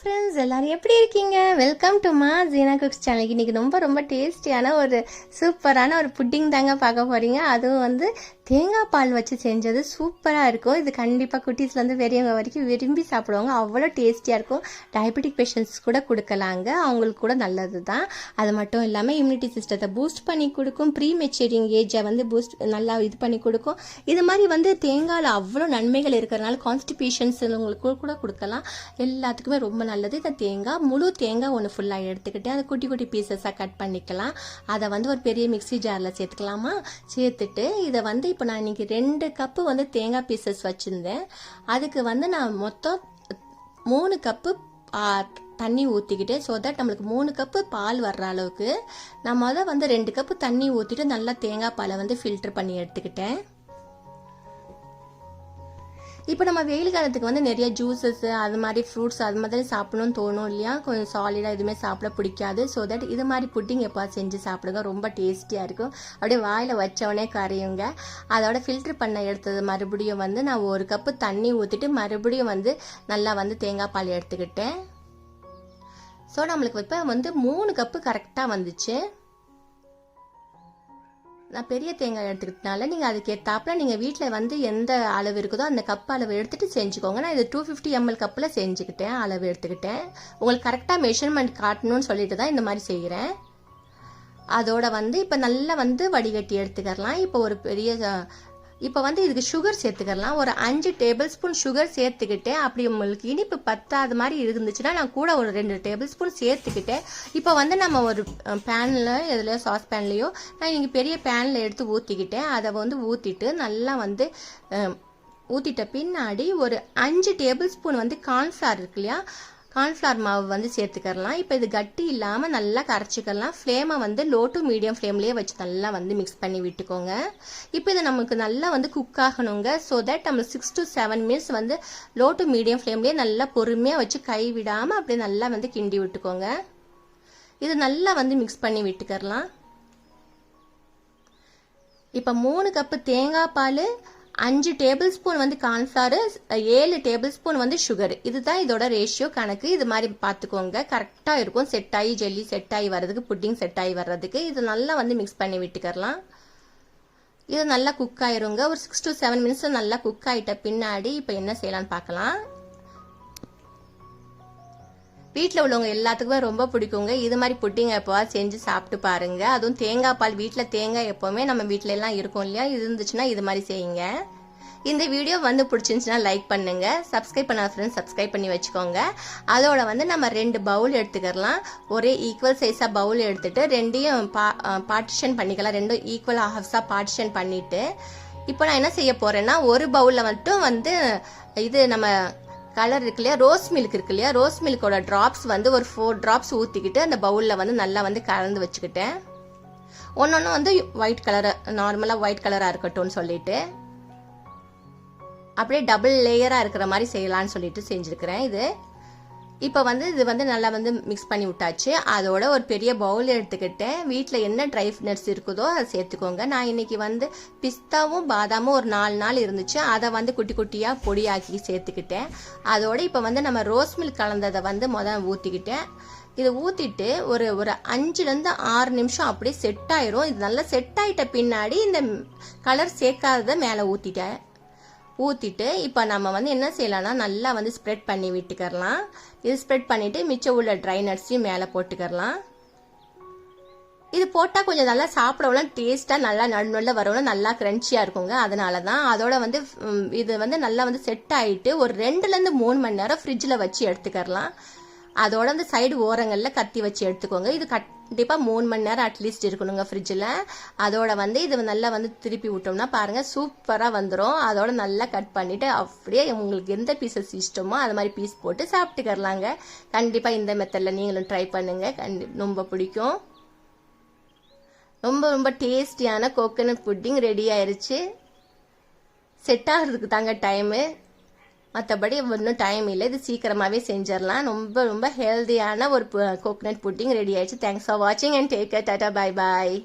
Friends எல்லாரும் எப்படி இருக்கீங்க? வெல்கம் டு மா ஜீனா குக்ஸ் சேனலுக்கு இன்றைக்கி ரொம்ப ரொம்ப டேஸ்டியான ஒரு சூப்பரான ஒரு புட்டிங் தாங்க பார்க்க போறீங்க. அதுவும் வந்து தேங்காய் பால் வச்சு செஞ்சது சூப்பராக இருக்கும். இது கண்டிப்பாக குட்டீஸ்லேருந்து பெரியவங்க வரைக்கும் விரும்பி சாப்பிடுவாங்க. அவ்வளோ டேஸ்டியாக இருக்கும். டயபெட்டிக் பேஷண்ட்ஸ் கூட கொடுக்கலாங்க. அவங்களுக்கு கூட நல்லது தான் அது மட்டும் இல்லாமல் இம்யூனிட்டி சிஸ்டத்தை பூஸ்ட் பண்ணி கொடுக்கும். ப்ரீ மெச்சூரிங் ஏஜை வந்து பூஸ்ட் நல்லா இது பண்ணி கொடுக்கும். இது மாதிரி வந்து தேங்காயில் அவ்வளோ நன்மைகள் இருக்கிறனால கான்ஸ்டிபேஷன்ஸ் உங்களுக்கு கூட கொடுக்கலாம். எல்லாத்துக்குமே ரொம்ப நல்லது. இந்த தேங்காய் முழு தேங்காய் ஒன்று ஃபுல்லாக எடுத்துக்கிட்டு அதை குட்டி குட்டி பீசஸாக கட் பண்ணிக்கலாம். அதை வந்து ஒரு பெரிய மிக்ஸி ஜாரில் சேர்த்துக்கலாமா? சேர்த்துட்டு இதை வந்து இப்போ நான் இன்றைக்கி ரெண்டு கப்பு வந்து தேங்காய் பீசஸ் வச்சுருந்தேன். அதுக்கு வந்து நான் மொத்தம் மூணு கப்பு தண்ணி ஊற்றிக்கிட்டு ஸோ தட் நம்மளுக்கு மூணு கப்பு பால் வர்ற அளவுக்கு நான் மொதல் வந்து ரெண்டு கப்பு தண்ணி ஊற்றிட்டு நல்லா தேங்காய் பாலை வந்து ஃபில்ட்ரு பண்ணி எடுத்துக்கிட்டேன். இப்போ நம்ம வெயில் காலத்துக்கு வந்து நிறைய ஜூஸஸ் அது மாதிரி ஃப்ரூட்ஸ் அது மாதிரி சாப்பிடணும்னு தோணும் இல்லையா? கொஞ்சம் சாலிடாக எதுவுமே சாப்பிட பிடிக்காது. ஸோ தட் இது மாதிரி புட்டிங் எப்போ செஞ்சு சாப்பிடுங்க. ரொம்ப டேஸ்டியாக இருக்கும். அப்படியே வாயில் வச்சவொடனே கரையுங்க. அதோட ஃபில்டர் பண்ண எடுத்தது மறுபடியும் வந்து நான் ஒரு கப்பு தண்ணி ஊற்றிட்டு மறுபடியும் வந்து நல்லா வந்து தேங்காய் பால் எடுத்துக்கிட்டேன். ஸோ நம்மளுக்கு இப்போ வந்து மூணு கப்பு கரெக்டாக வந்துச்சு. நான் பெரிய தேங்காய் எடுத்துக்கிட்டனால நீங்கள் அதுக்கு ஏற்றாப்புல நீங்கள் வீட்டில் வந்து எந்த அளவு இருக்குதோ அந்த கப் அளவு எடுத்துகிட்டு செஞ்சுக்கோங்க. நான் இது டூ ஃபிஃப்டி எம்எல் கப்பில் செஞ்சுக்கிட்டேன் அளவு எடுத்துக்கிட்டேன். உங்களுக்கு கரெக்டாக மெஷர்மெண்ட் காட்டணும்னு சொல்லிட்டு தான் இந்த மாதிரி செய்கிறேன் அதோட வந்து இப்போ நல்லா வந்து வடிகட்டி எடுத்துக்கலாம் இப்போ ஒரு பெரிய இப்போ வந்து இதுக்கு சுகர் சேர்த்துக்கலாம். ஒரு அஞ்சு டேபிள் ஸ்பூன் சுகர் சேர்த்துக்கிட்டேன். அப்படி உங்களுக்கு இனிப்பு பத்தாத மாதிரி இருந்துச்சுன்னா நான் கூட ஒரு ரெண்டு டேபிள் ஸ்பூன் சேர்த்துக்கிட்டேன். இப்போ வந்து நம்ம ஒரு பேனில் எதுலையோ சாஸ் பேன்லேயோ நான் இங்கே பெரிய பேனில் எடுத்து ஊற்றிக்கிட்டேன் அதை வந்து ஊற்றிட்டு நல்லா வந்து ஊற்றிட்ட பின்னாடி ஒரு அஞ்சு டேபிள் ஸ்பூன் வந்து கார்ன்ஃப்ளவர் இருக்கு இல்லையா? கார்ன்ஃப்ளவர் மாவு வந்து சேர்த்துக்கலாம் இப்போ இது கட்டி இல்லாமல் நல்லா கரைச்சிக்கலாம் ஃப்ளேமை வந்து லோ டு மீடியம் ஃப்ளேம்லேயே வச்சு நல்லா வந்து மிக்ஸ் பண்ணி விட்டுக்கோங்க. இப்போ இதை நமக்கு நல்லா வந்து குக் ஆகணுங்க. ஸோ தட் நம்ம சிக்ஸ் டு செவன் மினிட்ஸ் வந்து லோ டு மீடியம் ஃப்ளேம்லேயே நல்லா பொறுமையாக வச்சு கை விடாமல் அப்படியே நல்லா வந்து கிண்டி விட்டுக்கோங்க. இது நல்லா வந்து மிக்ஸ் பண்ணி விட்டுக்கரலாம் இப்போ மூணு கப்பு தேங்காய் பால் அஞ்சு டேபிள் ஸ்பூன் வந்து கார்ன்ஃப்ளவர் ஏழு டேபிள் ஸ்பூன் வந்து சுகர் இதுதான் இதோட ரேஷியோ கணக்கு. இது மாதிரி பார்த்துக்கோங்க. கரெக்டாக இருக்கும். செட் ஆகி ஜெல்லி செட் ஆகி வர்றதுக்கு புட்டிங் செட் ஆகி வர்றதுக்கு. இது நல்லா வந்து மிக்ஸ் பண்ணி விட்டுக்கரலாம் இது நல்லா குக் ஆயிருங்க. ஒரு சிக்ஸ் டு செவன் மினிட்ஸ் நல்லா குக் ஆகிட்ட பின்னாடி இப்போ என்ன செய்யலாம்னு பார்க்கலாம். வீட்டில் உள்ளவங்க எல்லாத்துக்குமே ரொம்ப பிடிக்குங்க. இது மாதிரி புட்டிங்க எப்போ செஞ்சு சாப்பிட்டு பாருங்க. அதுவும் தேங்காய் பால் வீட்டில் தேங்காய் எப்போவுமே நம்ம வீட்டில எல்லாம் இருக்கும் இல்லையா? இருந்துச்சுன்னா இது மாதிரி செய்யுங்க. இந்த வீடியோ வந்து பிடிச்சிருந்துச்சுன்னா லைக் பண்ணுங்க. சப்ஸ்கிரைப் பண்ண ஃப்ரெண்ட்ஸ் சப்ஸ்கிரைப் பண்ணி வச்சுக்கோங்க. அதோட வந்து நம்ம ரெண்டு பவுல் எடுத்துக்கலாம். ஒரே ஈக்குவல் சைஸாக பவுல் எடுத்துட்டு ரெண்டையும் பா பார்ட்டிஷன் பண்ணிக்கலாம். ரெண்டும் ஈக்குவல் ஹாஃப்ஸாக பார்ட்டிஷன் பண்ணிட்டு. இப்போ நான் என்ன செய்ய போறேன்னா ஒரு பவுலில் மட்டும் வந்து இது நம்ம கலர் இருக்கு இல்லையா? ரோஸ் மில்க் இருக்கு இல்லையா? ரோஸ் மில்கோட ட்ராப்ஸ் வந்து ஒரு ஃபோர் ட்ராப்ஸ் ஊற்றிக்கிட்டு அந்த பவுலில் வந்து நல்லா வந்து கலந்து வச்சுக்கிட்டேன். ஒன்று ஒன்று வந்து ஒயிட் கலரை நார்மலாக ஒயிட் கலராக இருக்கட்டும்னு சொல்லிட்டு. அப்படியே டபுள் லேயராக இருக்கிற மாதிரி செய்யலான்னு சொல்லிட்டு செஞ்சுருக்கிறேன் இது. இப்போ வந்து இது வந்து நல்லா வந்து மிக்ஸ் பண்ணி விட்டாச்சு. அதோட ஒரு பெரிய பவுல் எடுத்துக்கிட்டேன். வீட்டில் என்ன ட்ரை நட்ஸ் இருக்குதோ அதை சேர்த்துக்கோங்க. நான் இன்னைக்கு வந்து பிஸ்தாவும் பாதாமும் ஒரு நாலு நாள் இருந்துச்சு. அதை வந்து குட்டி குட்டியாக பொடியாக்கி சேர்த்துக்கிட்டேன். அதோட இப்போ வந்து நம்ம ரோஸ் மில்க் கலந்ததை வந்து முதல் ஊற்றிக்கிட்டேன் இதை ஊற்றிட்டு ஒரு ஒரு அஞ்சுலேருந்து ஆறு நிமிஷம் அப்படியே செட் ஆயிரும். இது நல்லா செட் ஆயிட்ட பின்னாடி இந்த கலர் சேர்க்காததை மேலே ஊற்றிட்டேன் ஊற்றிட்டு இப்போ நம்ம வந்து என்ன செய்யலாம்னா நல்லா வந்து ஸ்ப்ரெட் பண்ணி விட்டுக்கரலாம் இது ஸ்ப்ரெட் பண்ணிவிட்டு மிச்சம் உள்ள ட்ரை நட்ஸையும் மேலே போட்டுக்கரலாம் இது போட்டால் கொஞ்சம் நல்லா சாப்பிடவும் டேஸ்ட்டாக நல்லா நடுநடுல வரவும் நல்லா க்ரன்ச்சியாக இருக்குங்க. அதனால தான் அதோட வந்து இது வந்து நல்லா வந்து செட் ஆகிட்டு ஒரு ரெண்டுலேருந்து மூணு மணி நேரம் ஃப்ரிட்ஜில் வச்சு எடுத்துக்கரலாம் அதோட அந்த சைடு ஓரங்களில் கத்தி வச்சு எடுத்துக்கோங்க. இது கண்டிப்பாக மூணு மணி நேரம் அட்லீஸ்ட் இருக்கணுங்க ஃப்ரிட்ஜில் அதோட வந்து இது நல்லா வந்து திருப்பி விட்டோம்னா பாருங்கள் சூப்பராக வந்துடும் அதோட நல்லா கட் பண்ணிவிட்டு அப்படியே உங்களுக்கு எந்த பீசஸ் இஷ்டமோ அது மாதிரி பீஸ் போட்டு சாப்பிட்டுக்கரலாங்க கண்டிப்பாக இந்த மெத்தடில் நீங்களும் ட்ரை பண்ணுங்கள் கண்டி ரொம்ப பிடிக்கும். ரொம்ப ரொம்ப டேஸ்டியான கோகோனட் புட்டிங் ரெடி ஆயிடுச்சு செட் ஆகிறதுக்கு தாங்க டைமு மற்றபடி ஒன்றும் டைம் இல்லை. இது சீக்கிரமாகவே செஞ்சிடலாம். ரொம்ப ரொம்ப ஹெல்த்தியான ஒரு கோகனட் புட்டிங் ரெடி ஆயிடுச்சு. தேங்க்ஸ் ஃபார் வாட்சிங் அண்ட் டேக் டாட்டா பாய் பாய்